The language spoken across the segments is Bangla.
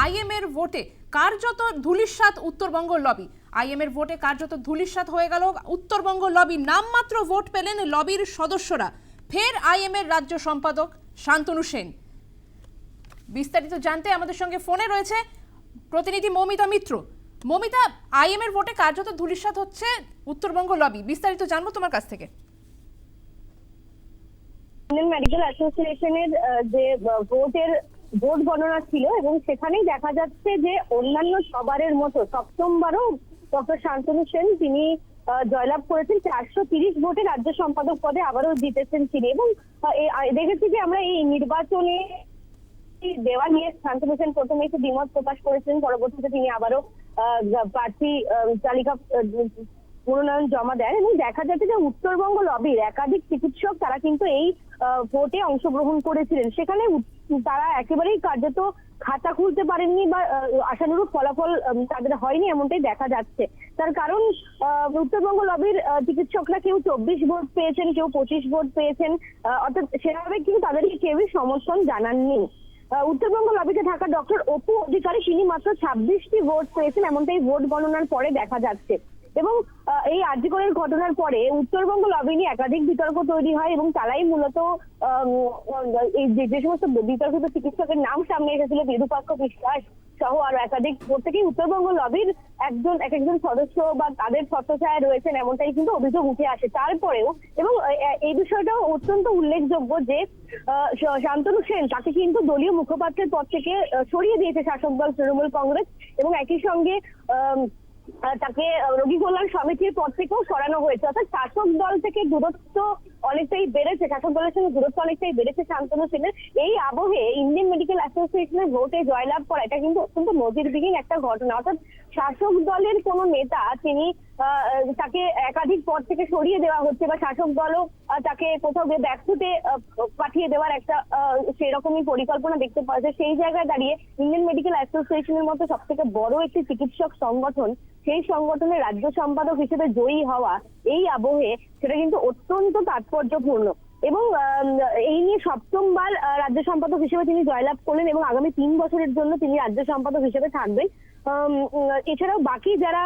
আইএম এর ভোটে কার্যত ধুলিস্বাদ উত্তরবঙ্গ লবি। আইএম এর ভোটে কার্যত ধুলিস্বাদ হয়ে গেল। উত্তরবঙ্গ লবি নামমাত্র ভোট পেলেন লবির সদস্যরা। ফের আইএম এর রাজ্য সম্পাদক শান্তনু সেন। বিস্তারিত জানতে আমাদের সঙ্গে ফোনে রয়েছে প্রতিনিধি মমিতা মিত্র। মমিতা আইএম এর ভোটে কার্যত ধুলিস্বাদ হচ্ছে উত্তরবঙ্গ লবি। বিস্তারিত জানব তোমার কাছ থেকে। মেডিকেল অ্যাসোসিয়েশনের যে ভোটের ভোট গণনা ছিল এবং সেখানেই দেখা যাচ্ছে যে অন্যান্য সবারের মতো সপ্তমবারও ডক্টর শান্তনু সেন তিনি জয়লাভ করেছেন। চারশো তিরিশ ভোটে রাজ্য সম্পাদক পদে আবারও জিতেছেন তিনি এবং দেখেছি যে আমরা এই নির্বাচনে দেওয়া নিয়ে শান্তনু সেন প্রথমে একটু দ্বিমত প্রকাশ করেছেন পরবর্তীতে তিনি আবারও প্রার্থী তালিকা মনোনয়ন জমা দেন এবং দেখা যাচ্ছে যে উত্তরবঙ্গ লবির একাধিক চিকিৎসক তারা কিন্তু এই ভোটে অংশগ্রহণ করেছিলেন। সেখানে তারা একেবারেই কার্যত খাতা খুলতে পারেননি বা আশানুরূপ ফলাফল তাদের হয়নি এমনটাই দেখা যাচ্ছে। তার কারণ উত্তরবঙ্গ লবির চিকিৎসকরা কেউ চব্বিশ ভোট পেয়েছেন, কেউ পঁচিশ ভোট পেয়েছেন অর্থাৎ সেভাবে কিন্তু তাদেরকে কেউই সমর্থন জানাননি। উত্তরবঙ্গ লবিতে থাকা ডক্টর অপু অধিকারী, তিনি মাত্র ছাব্বিশটি ভোট পেয়েছেন, এমনটাই ভোট গণনার পরে দেখা যাচ্ছে। এবং এই আর্যিকরের ঘটনার পরে উত্তরবঙ্গ লবি নিয়ে একাধিক বিতর্ক তৈরি হয় এবং তারাই মূলত এই যে সমস্ত বিতর্কিত চিকিৎসকের নাম সামনে এসেছিল বিরূপাক্ষ বিশ্বাস সহ আরও একাধিক প্রত্যেকেই উত্তরবঙ্গ লবির একজন এক একজন সদস্য বা তাদের ছত্রছায়ায় রয়েছেন এমনটাই কিন্তু অভিযোগ উঠে আসে। তারপরেও এবং এই বিষয়টাও অত্যন্ত উল্লেখযোগ্য যে শান্তনু সেন তাকে কিন্তু দলীয় মুখপাত্রের পদ থেকে সরিয়ে দিয়েছে শাসক দল তৃণমূল কংগ্রেস এবং একই সঙ্গে আহ, তাকে রোগী কল্যাণ সমিতির পদ থেকেও সরানো হয়েছে। অর্থাৎ শাসক দল থেকে দূরত্ব অনেকটাই বেড়েছে দলের সঙ্গে দূরত্ব অনেকটাই বেড়েছে শান্তনু সেনের। এই আবহে ইন্ডিয়ান মেডিকেল অ্যাসোসিয়েশনের ভোটে জয়লাভ করা এটা কিন্তু অত্যন্ত নজিরবিহীন একটা ঘটনা। অর্থাৎ শাসক দলের কোন নেতা তিনি তাকে একাধিক পদ থেকে সরিয়ে দেওয়া হচ্ছে বা শাসক দলও তাকে কোথাও গিয়ে আহ, পাঠিয়ে দেওয়ার একটা সেরকমই পরিকল্পনা দেখতে পাওয়া যায়। সেই জায়গায় দাঁড়িয়ে ইন্ডিয়ান মেডিকেল অ্যাসোসিয়েশনের মতো সব থেকে বড় একটি চিকিৎসক সংগঠন সেই সংগঠনের রাজ্য সম্পাদক হিসেবে জয়ী হওয়া এই আবহে সেটা কিন্তু অত্যন্ত তাৎপর্যপূর্ণ। এবং এই নিয়ে সপ্তমবার রাজ্য সম্পাদক হিসেবে তিনি জয়লাভ করলেন এবং আগামী তিন বছরের জন্য তিনি রাজ্য সম্পাদক হিসেবে থাকবেন। এছাড়াও বাকি যারা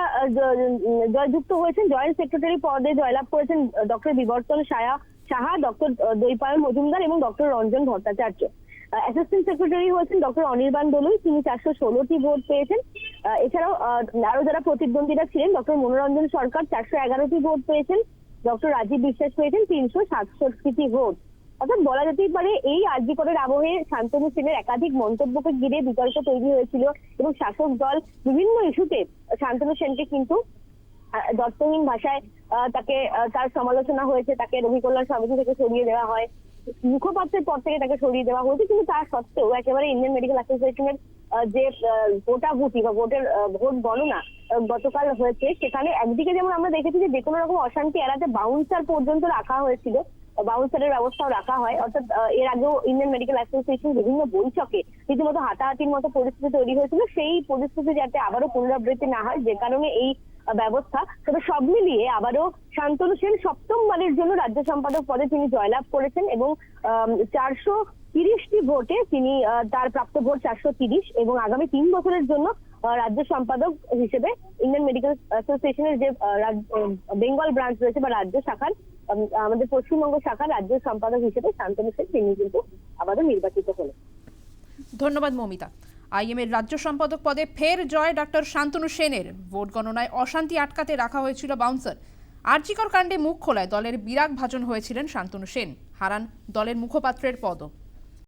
জয়যুক্ত হয়েছেন, জয়েন্ট সেক্রেটারি পদে জয়লাভ করেছেন ডক্টর বিবর্তন সায়া সাহা, ডক্টর দৈপায়ন মজুমদার এবং doctor Ranjan Bhattacharya. Assistant secretary হয়েছেন ডক্টর অনির্বাণ দলুই, তিনি চারশো ষোলোটি ভোট পেয়েছেন। এছাড়াও আরও যারা প্রতিদ্বন্দ্বীরা ছিলেন, ডক্টর মনোরঞ্জন সরকার, চারশো এগারোটি ভোট পেয়েছেন। ডক্টর রাজীব বিশ্বাস পেয়েছেন তিনশো সাতষট্টিটি ভোট। অর্থাৎ বলা যেতেই পারে, এই আর্যিকরের আবহে শান্তনু সেনের একাধিক মন্তব্যকে ঘিরে বিতর্ক তৈরি হয়েছিল এবং শাসক দল বিভিন্ন ইস্যুতে শান্তনু সেনকে কিন্তু দর্শনহীন ভাষায় তাকে তার সমালোচনা হয়েছে, তাকে রবি কল্যাণ সমিতি থেকে সরিয়ে দেওয়া হয়। মুখপাত্রের পর থেকে তাকে সরিয়ে দেওয়া হয়েছে, কিন্তু তার সত্ত্বেও একেবারে ইন্ডিয়ান মেডিকেল অ্যাসোসিয়েশনের যে ভোটাভুটি বা ভোটের ভোট গণনা গতকাল হয়েছে, সেখানে একদিকে যেমন আমরা দেখেছি যে কোনো রকম অশান্তি এড়াতে বাউন্সার পর্যন্ত রাখা হয়েছিল বাউন্সারের ব্যবস্থাও রাখা হয়, অর্থাৎ এর আগেও ইন্ডিয়ান মেডিকেল অ্যাসোসিয়েশন বিভিন্ন বৈঠকে রীতিমতো হাতাহাতির মতো পরিস্থিতি তৈরি হয়েছিল, সেই পরিস্থিতি যাতে আবারও পুনরাবৃত্তি না হয়, যে কারণে এই ব্যবস্থা। তবে সব মিলিয়ে আবারও শান্তনু সেন সপ্তমবারের জন্য রাজ্য সম্পাদক পদে তিনি জয়লাভ করেছেন এবং চারশো তিরিশটি ভোটে তিনি তার প্রাপ্ত ভোট চারশো তিরিশ এবং আগামী তিন বছরের জন্য রাজ্য সম্পাদক হিসেবে ইন্ডিয়ান মেডিকেল অ্যাসোসিয়েশনের যে বেঙ্গল ব্রাঞ্চ রয়েছে বা রাজ্য শাখার আমাদের পশ্চিমবঙ্গ শাখার রাজ্য সম্পাদক হিসেবে শান্তনু সেন তিনি কিন্তু আবারও নির্বাচিত হলেন। ধন্যবাদ মমিতা। আইএম এর রাজ্য সম্পাদক পদে ফের জয় ডক্টর শান্তনু সেনের। ভোট গণনায় অশান্তি আটকাতে রাখা হয়েছিল বাউন্সার। আর্জিকর কাণ্ডে মুখ খোলায় দলের বিরাগ ভাজন হয়েছিলেন শান্তনু সেন। হারান দলের মুখপাত্রের পদও।